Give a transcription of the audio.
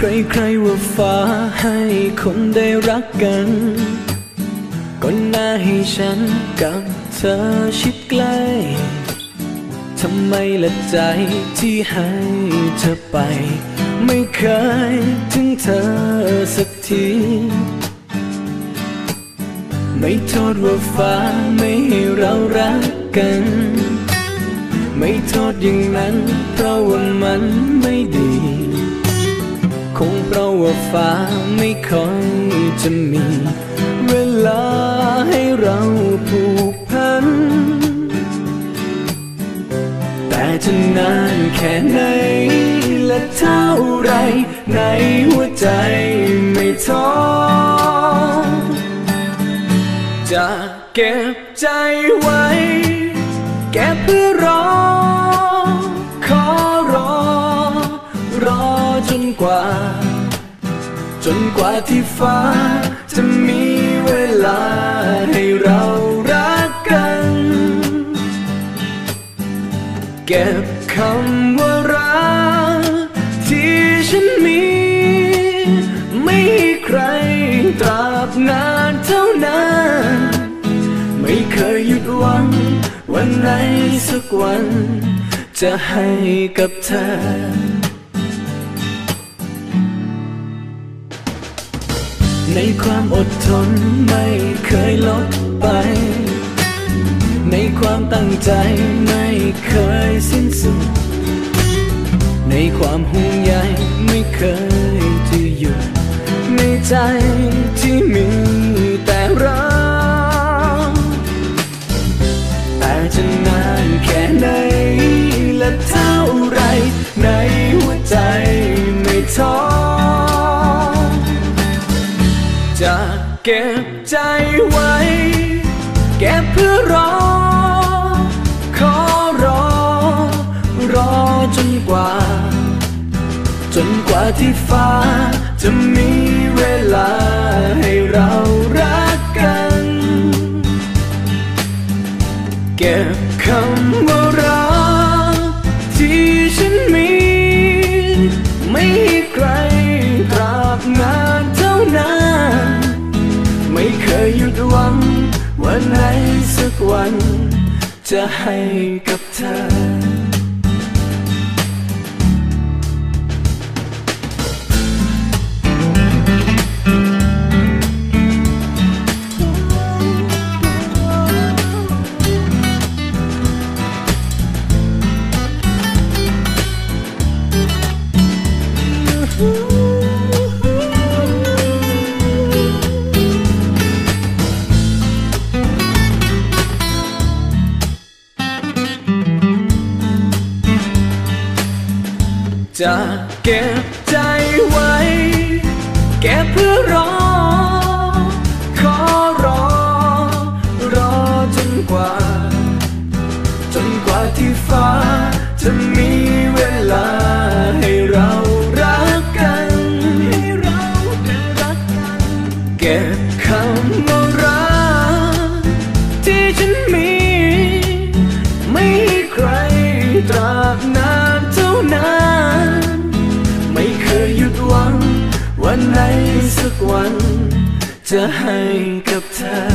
ใครๆว่าฟ้าให้คนได้รักกัน ก็น่าให้ฉันกับเธอชิดใกล้ ทำไมละใจที่ให้เธอไป ไม่เคยถึงเธอสักที ไม่โทษว่าฟ้าไม่ให้เรารักกัน ไม่โทษอย่างนั้นเพราะว่ามันไม่ดี ว่าฟ้าไม่ค่อยจะมี เวลาให้เราผูกพัน แต่จะนานแค่ไหน และเท่าไร ในหัวใจไม่ท้อจะเก็บใจไว้ แก็บเพื่อรอ ขอรอ รอจนกว่า จนกว่าที่ฟ้า จะมีเวลาให้เรารักกัน เก็บคำว่ารักที่ฉันมี ไม่ให้ใครตราบนานเท่านานไม่เคยหยุดหวัง วันไหนสักวัน จะให้กับเธอ ในความอดทนไม่เคยลดไป ในความตั้งใจไม่เคยสิ้นสุด ในความห่วงใยไม่เคยจะหยุดในใจ จะเก็บใจไว้ เก็บเพื่อรอ ขอรอ รอจนกว่า จนกว่าที่ฟ้าจะมีเวลา หยุดหวังวันไหนสักวัน จะให้กับเธอ จะเก็บใจไว้ เก็บเพื่อรอ ขอรอ รอจนกว่า จนกว่าที่ฟ้าจะมี จะให้กับเธอ